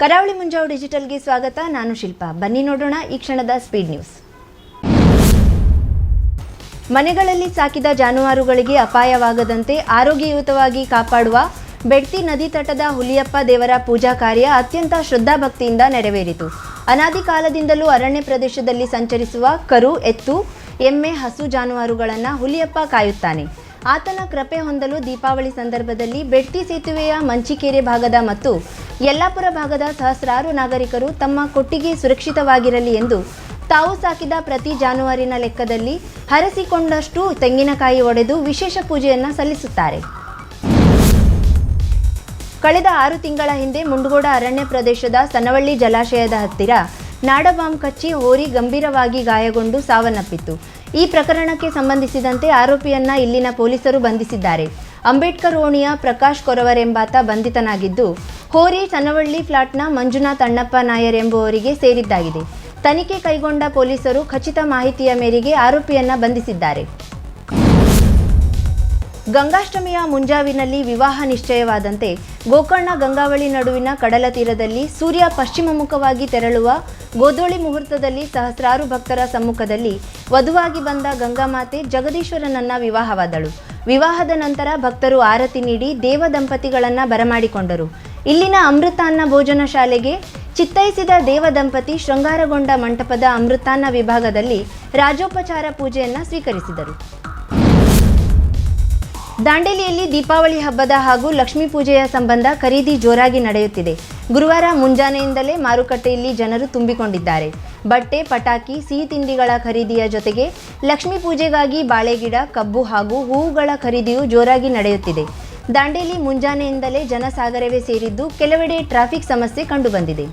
ಕರಾವಳಿ ಮುಂಜಾವು ಡಿಜಿಟಲ್ಗೆ ಸ್ವಾಗತ. ನಾನು ಶಿಲ್ಪಾ. ಬನ್ನಿ ನೋಡೋಣ ಈ ಕ್ಷಣದ ಸ್ಪೀಡ್ ನ್ಯೂಸ್. ಮನೆಗಳಲ್ಲಿ ಸಾಕಿದ ಜಾನುವಾರುಗಳಿಗೆ ಅಪಾಯವಾಗದಂತೆ ಆರೋಗ್ಯಯುತವಾಗಿ ಕಾಪಾಡುವ ಬೆಡ್ತಿ ನದಿ ತಟದ ಹುಲಿಯಪ್ಪ ದೇವರ ಪೂಜಾ ಕಾರ್ಯ ಅತ್ಯಂತ ಶ್ರದ್ಧಾಭಕ್ತಿಯಿಂದ ನೆರವೇರಿತು. ಅನಾದಿ ಕಾಲದಿಂದಲೂ ಅರಣ್ಯ ಪ್ರದೇಶದಲ್ಲಿ ಸಂಚರಿಸುವ ಕರು, ಎತ್ತು, ಎಮ್ಮೆ, ಹಸು ಜಾನುವಾರುಗಳನ್ನು ಹುಲಿಯಪ್ಪ ಕಾಯುತ್ತಾನೆ. ಆತನ ಕೃಪೆ ಹೊಂದಲು ದೀಪಾವಳಿ ಸಂದರ್ಭದಲ್ಲಿ ಬೆಟ್ಟಿ ಸೇತುವೆಯ ಮಂಚಿಕೆರೆ ಭಾಗದ ಮತ್ತು ಯಲ್ಲಾಪುರ ಭಾಗದ ಸಹಸ್ರಾರು ನಾಗರಿಕರು ತಮ್ಮ ಕೊಟ್ಟಿಗೆ ಸುರಕ್ಷಿತವಾಗಿರಲಿ ಎಂದು ತಾವು ಸಾಕಿದ ಪ್ರತಿ ಜಾನುವಾರಿನ ಲೆಕ್ಕದಲ್ಲಿ ಹರಸಿಕೊಂಡಷ್ಟು ತೆಂಗಿನಕಾಯಿ ಒಡೆದು ವಿಶೇಷ ಪೂಜೆಯನ್ನು ಸಲ್ಲಿಸುತ್ತಾರೆ. ಕಳೆದ ಆರು ತಿಂಗಳ ಹಿಂದೆ ಮುಂಡಗೋಡ ಅರಣ್ಯ ಪ್ರದೇಶದ ಸನವಳ್ಳಿ ಜಲಾಶಯದ ಹತ್ತಿರ ನಾಡಬಾಂಬ್ ಕಚ್ಚಿ ಹೋರಿ ಗಂಭೀರವಾಗಿ ಗಾಯಗೊಂಡು ಸಾವನ್ನಪ್ಪಿತ್ತು. ಈ ಪ್ರಕರಣಕ್ಕೆ ಸಂಬಂಧಿಸಿದಂತೆ ಆರೋಪಿಯನ್ನ ಇಲ್ಲಿನ ಪೊಲೀಸರು ಬಂಧಿಸಿದ್ದಾರೆ. ಅಂಬೇಡ್ಕರ್ ಓಣಿಯ ಪ್ರಕಾಶ್ ಕೊರವರೆಂಬಾತ ಬಂಧಿತನಾಗಿದ್ದು, ಹೋರಿ ಚನ್ನವಳ್ಳಿ ಫ್ಲಾಟ್ನ ಮಂಜುನಾಥ್ ಅಣ್ಣಪ್ಪ ನಾಯರ್ ಎಂಬುವರಿಗೆ ಸೇರಿದ್ದಾಗಿದೆ. ತನಿಖೆ ಕೈಗೊಂಡ ಪೊಲೀಸರು ಖಚಿತ ಮಾಹಿತಿಯ ಮೇರೆಗೆ ಆರೋಪಿಯನ್ನ ಬಂಧಿಸಿದ್ದಾರೆ. ಗಂಗಾಷ್ಟಮಿಯ ಮುಂಜಾವಿನಲ್ಲಿ ವಿವಾಹ ನಿಶ್ಚಯವಾದಂತೆ ಗೋಕರ್ಣ ಗಂಗಾವಳಿ ನಡುವಿನ ಕಡಲ ತೀರದಲ್ಲಿ ಸೂರ್ಯ ಪಶ್ಚಿಮಮುಖವಾಗಿ ತೆರಳುವ ಗೋಧೋಳಿ ಮುಹೂರ್ತದಲ್ಲಿ ಸಹಸ್ರಾರು ಭಕ್ತರ ಸಮ್ಮುಖದಲ್ಲಿ ವಧುವಾಗಿ ಬಂದ ಗಂಗಾಮಾತೆ ಜಗದೀಶ್ವರನನ್ನ ವಿವಾಹವಾದಳು. ವಿವಾಹದ ನಂತರ ಭಕ್ತರು ಆರತಿ ನೀಡಿ ದೇವ ದಂಪತಿಗಳನ್ನು ಬರಮಾಡಿಕೊಂಡರು. ಇಲ್ಲಿನ ಅಮೃತಾನ್ನ ಭೋಜನ ಶಾಲೆಗೆ ಚಿತ್ತೈಸಿದ ದೇವ ದಂಪತಿ ಶೃಂಗಾರಗೊಂಡ ಮಂಟಪದ ಅಮೃತಾನ್ನ ವಿಭಾಗದಲ್ಲಿ ರಾಜೋಪಚಾರ ಪೂಜೆಯನ್ನು ಸ್ವೀಕರಿಸಿದರು. ದಾಂಡೇಲಿಯಲ್ಲಿ ದೀಪಾವಳಿ ಹಬ್ಬದ ಹಾಗೂ ಲಕ್ಷ್ಮೀ ಪೂಜೆಯ ಸಂಬಂಧ ಖರೀದಿ ಜೋರಾಗಿ ನಡೆಯುತ್ತಿದೆ. ಗುರುವಾರ ಮುಂಜಾನೆಯಿಂದಲೇ ಮಾರುಕಟ್ಟೆಯಲ್ಲಿ ಜನರು ತುಂಬಿಕೊಂಡಿದ್ದಾರೆ. ಬಟ್ಟೆ, ಪಟಾಕಿ, ಸಿಹಿ ತಿಂಡಿಗಳ ಖರೀದಿಯ ಜೊತೆಗೆ ಲಕ್ಷ್ಮೀ ಪೂಜೆಗಾಗಿ ಬಾಳೆಗಿಡ, ಕಬ್ಬು ಹಾಗೂ ಹೂವುಗಳ ಖರೀದಿಯು ಜೋರಾಗಿ ನಡೆಯುತ್ತಿದೆ. ದಾಂಡೇಲಿ ಮುಂಜಾನೆಯಿಂದಲೇ ಜನಸಾಗರವೇ ಸೇರಿದ್ದು ಕೆಲವೆಡೆ ಟ್ರಾಫಿಕ್ ಸಮಸ್ಯೆ ಕಂಡುಬಂದಿದೆ.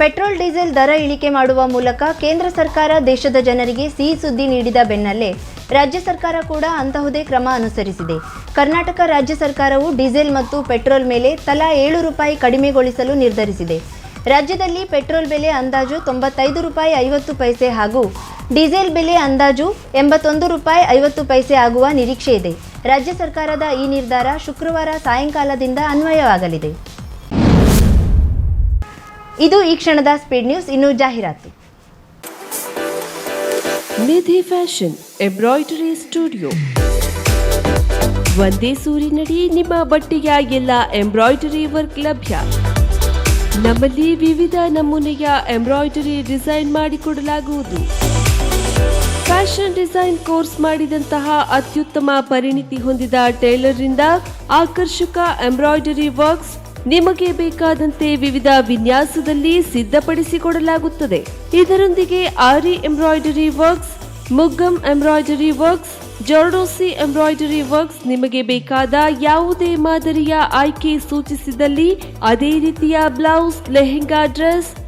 ಪೆಟ್ರೋಲ್, ಡೀಸೆಲ್ ದರ ಇಳಿಕೆ ಮಾಡುವ ಮೂಲಕ ಕೇಂದ್ರ ಸರ್ಕಾರ ದೇಶದ ಜನರಿಗೆ ಸಿಹಿ ಸುದ್ದಿ ನೀಡಿದ ಬೆನ್ನಲ್ಲೇ ರಾಜ್ಯ ಸರ್ಕಾರ ಕೂಡ ಅಂತಹುದೇ ಕ್ರಮ ಅನುಸರಿಸಿದೆ. ಕರ್ನಾಟಕ ರಾಜ್ಯ ಸರ್ಕಾರವು ಡೀಸೆಲ್ ಮತ್ತು ಪೆಟ್ರೋಲ್ ಮೇಲೆ ತಲಾ ಏಳು ರೂಪಾಯಿ ಕಡಿಮೆಗೊಳಿಸಲು ನಿರ್ಧರಿಸಿದೆ. ರಾಜ್ಯದಲ್ಲಿ ಪೆಟ್ರೋಲ್ ಬೆಲೆ ಅಂದಾಜು ತೊಂಬತ್ತೈದು ರೂಪಾಯಿ ಐವತ್ತು ಪೈಸೆ ಹಾಗೂ ಡೀಸೆಲ್ ಬೆಲೆ ಅಂದಾಜು ಎಂಬತ್ತೊಂದು ರೂಪಾಯಿ ಐವತ್ತು ಪೈಸೆ ಆಗುವ ನಿರೀಕ್ಷೆ ಇದೆ. ರಾಜ್ಯ ಸರ್ಕಾರದ ಈ ನಿರ್ಧಾರ ಶುಕ್ರವಾರ ಸಾಯಂಕಾಲದಿಂದ ಅನ್ವಯವಾಗಲಿದೆ. ಇದು ಈ ಕ್ಷಣದ ಸ್ಪೀಡ್ ನ್ಯೂಸ್ ಇನ್ನು ಜಾಹೀರಾತು. Nidhi fashion embroidery studio. ಒಂದೇ ಸೂರಿನಡಿ ನಿಮ್ಮ ಬಟ್ಟೆಯ ಎಲ್ಲ ಎಂಬ್ರಾಯ್ಡರಿ ವರ್ಕ್ ಲಭ್ಯ. ನಮ್ಮಲ್ಲಿ ವಿವಿಧ ನಮೂನೆಯ ಎಂಬ್ರಾಯ್ಡರಿ ಡಿಸೈನ್ ಮಾಡಿಕೊಡಲಾಗುವುದು ಫ್ಯಾಷನ್ ಡಿಸೈನ್ ಕೋರ್ಸ್ ಮಾಡಿದಂತಹ ಅತ್ಯುತ್ತಮ ಪರಿಣಿತಿ ಹೊಂದಿದ ಟೈಲರ್ರಿಂದ ಆಕರ್ಷಕ ಎಂಬ್ರಾಯ್ಡರಿ ವರ್ಕ್ಸ್ ನಿಮಗೆ ಬೇಕಾದಂತೆ ವಿವಿಧ ವಿನ್ಯಾಸದಲ್ಲಿ ಸಿದ್ಧಪಡಿಸಿಕೊಡಲಾಗುತ್ತದೆ. ಇದರೊಂದಿಗೆ aari embroidery works, muggam embroidery works, zardosi embroidery works ನಿಮಗೆ ಬೇಕಾದ ಯಾವುದೇ ಮಾದರಿಯ ಆಯ್ಕೆ ಸೂಚಿಸಿದಲ್ಲಿ ಅದೇ ರೀತಿಯ blouse, lehenga dress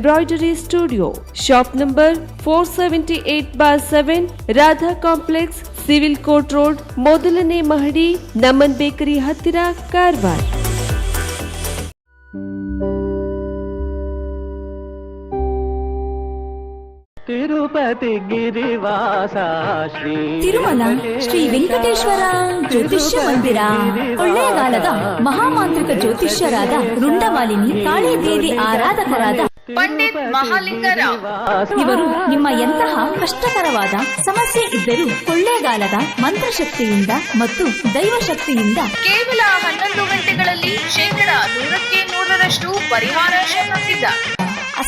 embroidery studio shop number four seventy eight bar seven Radha complex civil court road ಮೊದಲನೇ ಮಹಡಿ ನಮನ್ ಬೇಕರಿ ಹತ್ತಿರ ಕಾರವಾರ ತಿರುಪತಿ ಗಿರಿವಾಸ ಶ್ರೀ ತಿರುಮಲ ಶ್ರೀ ವೆಂಕಟೇಶ್ವರ ಜ್ಯೋತಿಷ್ಯ ಮಂದಿರ. ಕೊಳ್ಳೇಗಾಲದ ಮಹಾಮಾಂತ್ರಿಕ ಜ್ಯೋತಿಷ್ಯರಾದ ರುಂಡಮಾಲಿನಿ ಕಾಳಿದೇವಿ ಆರಾಧಕರಾದ ಪಂಡಿತ್ ಮಹಾಲಿಂಗರಾವ್. ಇವರು ನಿಮ್ಮ ಎಂತಹ ಕಷ್ಟಕರವಾದ ಸಮಸ್ಯೆ ಇದ್ದರೂ ಕೊಳ್ಳೇಗಾಲದ ಮಂತ್ರಶಕ್ತಿಯಿಂದ ಮತ್ತು ದೈವಶಕ್ತಿಯಿಂದ ಕೇವಲ ಹನ್ನೊಂದು ಗಂಟೆಗಳಲ್ಲಿ ಶೇಕಡ ನೂರಕ್ಕೆ ನೂರರಷ್ಟು ಪರಿಹಾರ ಶಕ್ತಿಸಿದ